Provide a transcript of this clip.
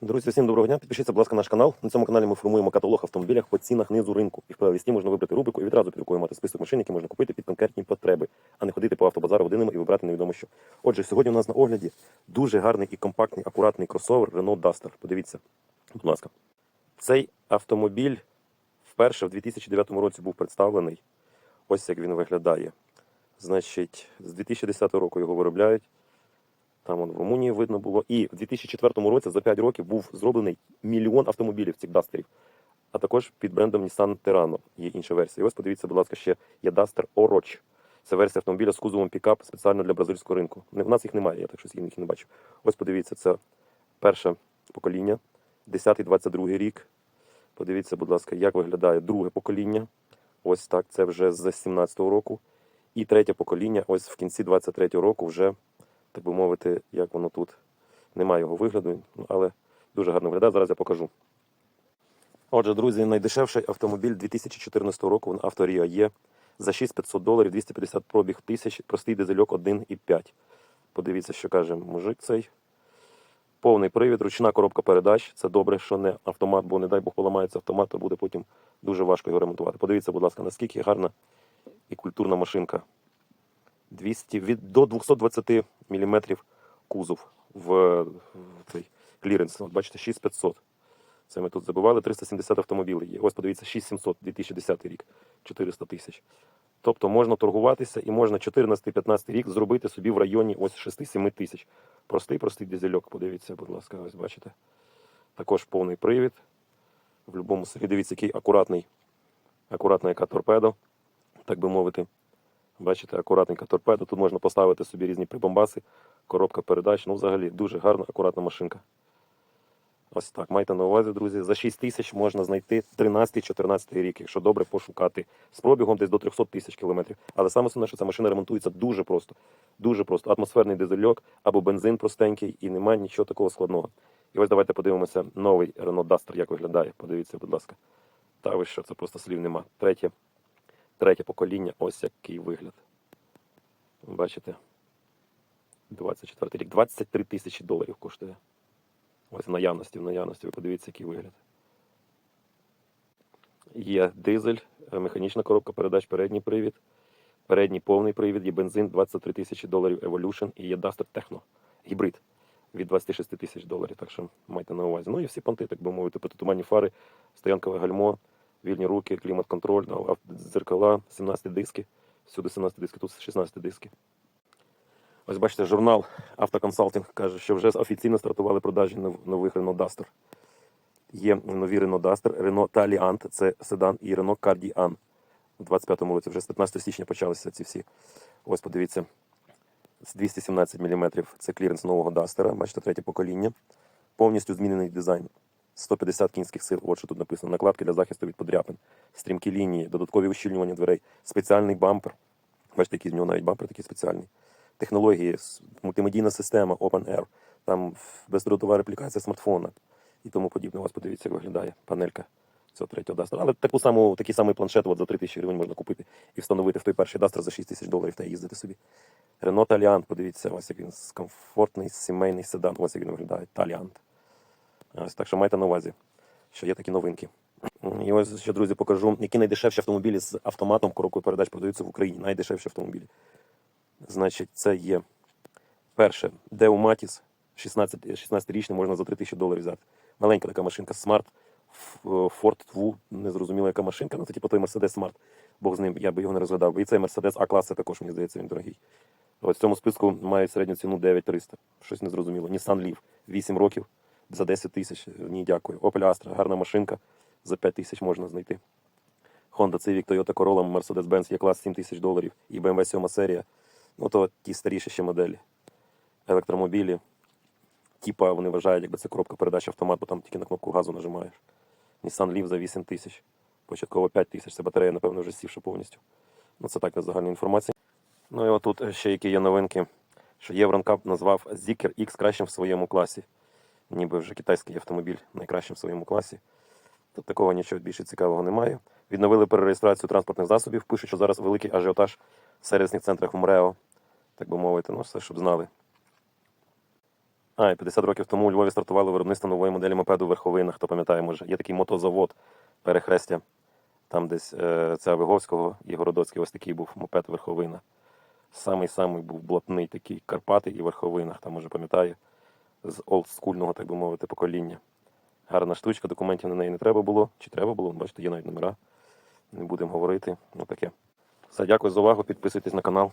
Друзі, всім доброго дня. Підпишіться, будь ласка, на наш канал. На цьому каналі ми формуємо каталог автомобілях по цінах низу ринку. І в плейлисті можна вибрати рубрику і відразу під мати список машин, які можна купити під конкретні потреби, а не ходити по автобазару годинами і вибрати невідомо що. Отже, сьогодні у нас на огляді дуже гарний і компактний, акуратний кросовер Renault Duster. Подивіться, будь ласка. Цей автомобіль вперше в 2009 році був представлений. Ось як він виглядає. Значить, з 2010 року його виробляють. Там в Румунії видно було. І в 2004 році за 5 років був зроблений мільйон автомобілів цих дастерів. А також під брендом Nissan Terrano є інша версія. І ось подивіться, будь ласка, ще є Duster Oroch. Це версія автомобіля з кузовом пікап спеціально для бразильського ринку. В нас їх немає, я так щось їх не бачу. Ось подивіться, це перше покоління, 10-22 рік. Подивіться, будь ласка, як виглядає друге покоління. Ось так, це вже з 17-го року. І третє покоління, ось в кінці 23-го року вже так би мовити, як воно тут. Немає його вигляду, ну, але дуже гарно виглядає. Зараз я покажу. Отже, друзі, найдешевший автомобіль 2014 року авторія є за 6500 доларів, 250 пробіг тисяч, простий дизельок 1,5. Подивіться, що каже мужик цей. Повний привід, ручна коробка передач. Це добре, що не автомат, бо не дай Бог поламається автомат, то буде потім дуже важко його ремонтувати. Подивіться, будь ласка, наскільки гарна і культурна машинка. 200, від, до 220 мм кузов в, в цей кліренс. От бачите, 6500. Це ми тут забивали. 370 автомобілів є. Ось подивіться, 6700, 2010 рік, 400 тисяч. Тобто можна торгуватися і можна 14-15 рік зробити собі в районі ось 6-7 тисяч. Простий, простий дизельок, подивіться, будь ласка, ось бачите. Також повний привід. В будь-якому селі дивіться, який акуратний, акуратна яка торпедо, так би мовити. Бачите, акуратненька торпеда. Тут можна поставити собі різні прибамбаси, коробка передач. Ну, взагалі, дуже гарна, акуратна машинка. Ось так. Майте на увазі, друзі. За 6 тисяч можна знайти 13-14 рік, якщо добре пошукати. З пробігом десь до 300 тисяч кілометрів. Але саме основне, що ця машина ремонтується дуже просто. Дуже просто. Атмосферний дизельок або бензин простенький, і немає нічого такого складного. І ось давайте подивимося новий Renault Duster, як виглядає. Подивіться, будь ласка. Та ви що, це просто слів нема. Третє, третє покоління, ось який вигляд. Бачите? 24 рік. 23 тисячі доларів коштує. Ось в наявності, в наявності. Ви подивіться, який вигляд. Є дизель, механічна коробка передач, передній привід, передній повний привід, є бензин 23 тисячі доларів Evolution і є Duster Techno гібрид від 26 тисяч доларів. Так що майте на увазі. Ну і всі понти, так би мовити, потитуманні фари, стоянкове гальмо, вільні руки, клімат-контроль, дзеркала, 17 диски. Всюди 17 диски, тут 16 диски. Ось бачите, журнал Автоконсалтинг каже, що вже офіційно стартували продажі нових Renault Duster. Є нові Renault Duster, Renault Taliant, це седан, і Renault Cardian. У 25-му році вже з 15 січня почалися ці всі. Ось подивіться, з 217 мм це кліренс нового Duster, бачите, третє покоління. Повністю змінений дизайн. 150 кінських сил, от що тут написано. Накладки для захисту від подряпин, стрімкі лінії, додаткові ущільнювання дверей, спеціальний бампер. Бачите, який з нього навіть бампер такий спеціальний. Технології, мультимедійна система Open Air, там бездротова реплікація смартфона і тому подібне. Ось подивіться, як виглядає панелька цього третього Duster. Але таку саму, такий самий планшет от за 3 тисячі гривень можна купити і встановити в той перший Duster за 6 тисяч доларів та їздити собі. Renault Taliant, подивіться, ось як він комфортний сімейний седан. Ось як він виглядає. Taliant. Ось так що майте на увазі, що є такі новинки. І ось ще, друзі, покажу, які найдешевші автомобілі з автоматом коробкою передач продаються в Україні. Найдешевші автомобілі. Значить, це є перше Matiz, 16, 16-річний, можна за 3 тисячі доларів взяти. Маленька така машинка Smart, Ford Two, не зрозуміло, яка машинка, ну це типу той Mercedes Smart. Бог з ним, я би його не розглядав. І цей Mercedes А-класа також, мені здається, він дорогий. Ось в цьому списку мають середню ціну 9300. Щось незрозуміло. Nissan Leaf, 8 років за 10 тисяч. Ні, дякую. Opel Astra, гарна машинка, за 5 тисяч можна знайти. Honda Civic, Toyota Corolla, Mercedes-Benz E-клас 7 тисяч доларів і BMW 7 серія. Ну то ті старіші ще моделі. Електромобілі. Типа вони вважають, якби це коробка передач автомат, бо там тільки на кнопку газу нажимаєш. Nissan Leaf за 8 тисяч. Початково 5 тисяч. Це батарея, напевно, вже сівша повністю. Ну це так на загальна інформація. Ну і отут ще які є новинки, що Євронкап назвав Zikr X кращим в своєму класі. Ніби вже китайський автомобіль найкращим в своєму класі. Тут такого нічого більше цікавого немає. Відновили перереєстрацію транспортних засобів. Пишуть, що зараз великий ажіотаж в сервісних центрах в МРЕО. Так би мовити, ну все, щоб знали. А, і 50 років тому у Львові стартували виробництво нової моделі мопеду Верховина. Хто пам'ятає, може, є такий мотозавод перехрестя. Там десь е, це Виговського і Городоцький, ось такий був мопед Верховина. Самий-самий був блатний такий Карпати і Верховина, хто може пам'ятає, з олдскульного, так би мовити, покоління. Гарна штучка, документів на неї не треба було. Чи треба було? Бачите, є навіть номера. Не будемо говорити. Ну таке. Все, дякую за увагу. Підписуйтесь на канал.